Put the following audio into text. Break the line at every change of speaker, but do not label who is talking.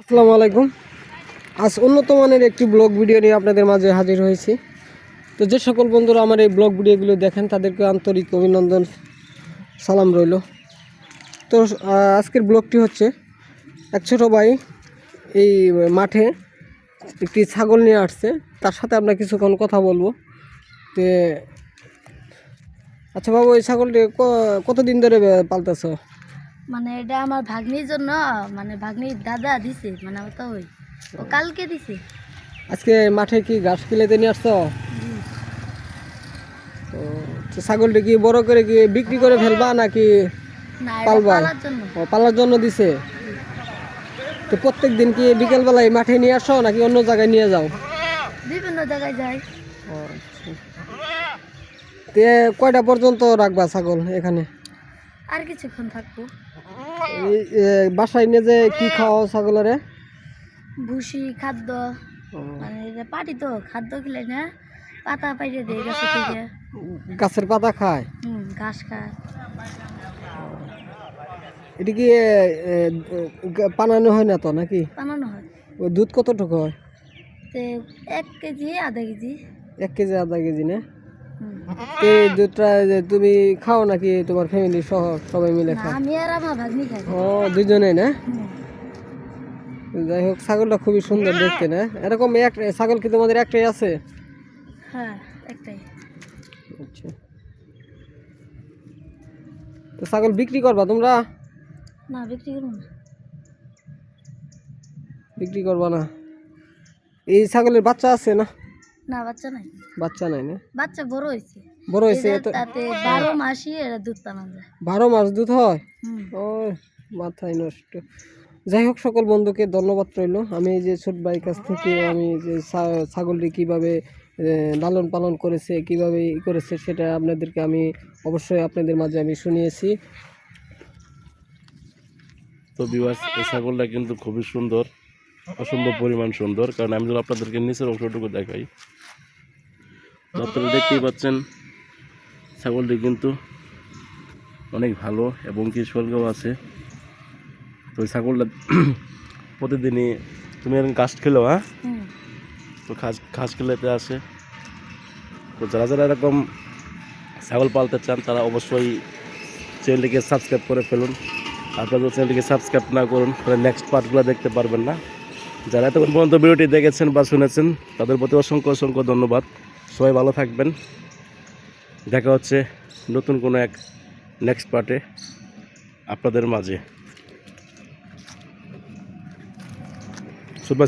আসসালামু আলাইকুম। আজ উন্নত মানের একটি ব্লগ ভিডিও নিয়ে আপনাদের মাঝে হাজির হয়েছি। তো যে সকল বন্ধুরা আমার এই ব্লগ ভিডিওগুলো দেখেন, তাদেরকে আন্তরিক অভিনন্দন, সালাম রইল। তো আজকের ব্লগটি হচ্ছে এক ছোটো ভাই এই মাঠে একটি ছাগল নিয়ে আসছে। তার সাথে আমরা কিছুক্ষণ কথা বলব। তে আচ্ছা বাবু, এই ছাগলটি কতদিন ধরে পালতেছ?
মানে এটা আমার ভাগ্নির জন্য মানে ভাগ্নির দাদা দিছে মানে আমার তো ওই ও কালকে দিছে।
আজকে মাঠে কি ঘাস কিলাইতে নিয়ে আসছো? তো ছাগলটা কি বড় করে কি বিক্রি করে ফেলবা নাকি পালবা? ও, পালার জন্য দিছে? তো প্রত্যেক দিন কি বিকেলবেলায় মাঠে নিয়ে আসো নাকি অন্য জায়গায় নিয়ে যাও?
বিভিন্ন জায়গায় যাই।
আচ্ছা। তে কয়টা পর্যন্ত রাখবা ছাগল এখানে?
আর কিছুক্ষণ থাকব।
বাসায় নিয়ে যে কি খাওয়াও ছাগলের?
ভুসি খাদ্য। মানে পাটি তো খাদ্য খেলে না পাতা পাইরে দেয় গাছে থেকে।
গাছের পাতা খায়?
হুম ঘাস খায়।
এটা কি এ, হয় না তো নাকি?
বানানো হয়।
দুধ কতটুকু হয়?
এক কেজি আধা কেজি।
এক কেজি আধা কেজি না? এই দুধটা যে তুমি খাও নাকি তোমার ফ্যামিলি সহ সবাই মিলে খাও?
আমি আর আমার ভাগ্নি খাই।
ও দুজনে না? যাই হোক ছাগলটা খুবই সুন্দর দেখতে না? এরকম এক ছাগল কি তোমাদের একটাই আছে?
হ্যাঁ একটাই।
আচ্ছা। তো ছাগল বিক্রি করবা তোমরা?
না বিক্রি করব না।
বিক্রি করবা না। এই ছাগলের বাচ্চা আছে না?
না বাচ্চা নাই।
বাচ্চা নাই না?
বাচ্চা বড় হয়েছে।
বড় হয়েছে
তাতে বারো মাসই এরা দুধ পানা যায়
বারো মাস দুধ হয়? ও মাথায় নষ্ট। যাই হোক সকল বন্ধুকে ধন্যবাদ রইল। আমি এই যে ছোট ভাইয়ের কাছ থেকে আমি যে ছাগলটি কীভাবে লালন পালন করেছে কীভাবে ই করেছে সেটা আপনাদেরকে আমি অবশ্যই আপনাদের মাঝে আমি শুনিয়েছি।
তো বিবাস এই ছাগলটা কিন্তু খুবই সুন্দর অসম্ভব পরিমাণ সুন্দর। কারণ আমি যদি আপনাদেরকে নিচের অংশটুকু দেখাই আপনারা দেখতেই পাচ্ছেন ছাগলটি কিন্তু অনেক ভালো এবং কি স্বর্গও আছে। তো ওই ছাগলটা প্রতিদিনই তুমি এখন ঘাস খেলো হ্যাঁ? তো ঘাস ঘাস খেলেতে আসে। তো যারা যারা এরকম ছাগল পালতে চান তারা অবশ্যই চ্যানেলটিকে সাবস্ক্রাইব করে ফেলুন। আপনারা যদি চ্যানেলটিকে সাবস্ক্রাইব না করুন তাহলে নেক্সট পার্টগুলো দেখতে পারবেন না। যারা এতক্ষণ পর্যন্ত ভিডিওটি দেখেছেন বা শুনেছেন তাদের প্রতি অসংখ্য অসংখ্য ধন্যবাদ। সবাই ভালো থাকবেন। দেখা হচ্ছে নতুন কোনো এক নেক্সট পার্টে আপনাদের মাঝে।